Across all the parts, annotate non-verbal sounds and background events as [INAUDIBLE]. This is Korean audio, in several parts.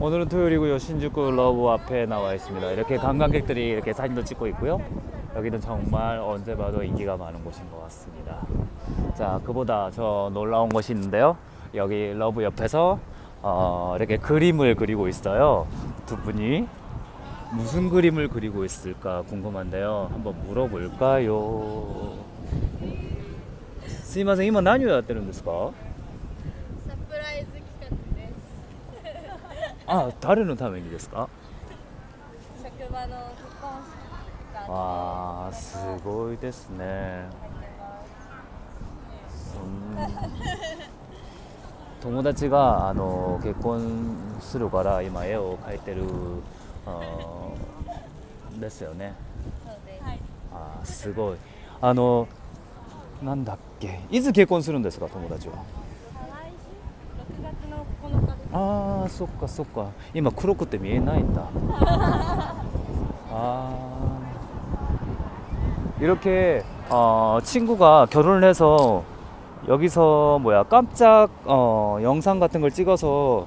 오늘은 토요일이고요. 신주쿠 러브 앞에 나와 있습니다. 이렇게 관광객들이 이렇게 사진도 찍고 있고요. 여기는 정말 언제 봐도 인기가 많은 곳인 것 같습니다. 자, 그보다 저 놀라운 곳이 있는데요. 여기 러브 옆에서 어, 이렇게 그림을 그리고 있어요. 두 분이 무슨 그림을 그리고 있을까 궁금한데요. 한번 물어볼까요? すいません、今何をやってるんですか あ、誰のためにですか？職場の結婚式がわあ、すごいですね。うん [LAUGHS] 友達があの結婚するから今絵を描いてるですよね。あーすごい。あのなんだっけ、いつ結婚するんですか友達は？来週？6月の9日ですあ あそっかそっか今黒くて見えないんだ아 [LAUGHS] 이렇게 어, 친구가 결혼을 해서 여기서 뭐야 깜짝 어, 영상 같은 걸 찍어서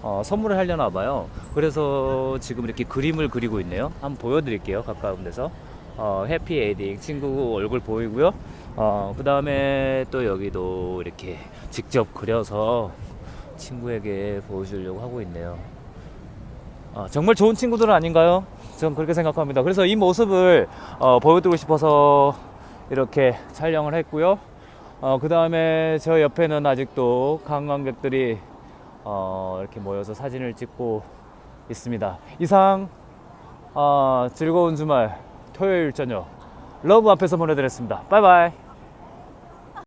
어, 선물을 하려나 봐요. 그래서 지금 이렇게 그림을 그리고 있네요. 한번 보여드릴게요. 가까운 데서 어, 해피 에이딩 친구 얼굴 보이고요. 어, 그 다음에 또 여기도 이렇게 직접 그려서 친구에게 보여주려고 하고 있네요. 아, 정말 좋은 친구들 아닌가요? 전 그렇게 생각합니다. 그래서 이 모습을 어, 보여드리고 싶어서 이렇게 촬영을 했고요. 어, 그 다음에 저 옆에는 아직도 관광객들이 어, 이렇게 모여서 사진을 찍고 있습니다. 이상 어, 즐거운 주말 토요일 저녁 러브 앞에서 보내드렸습니다. 바이바이.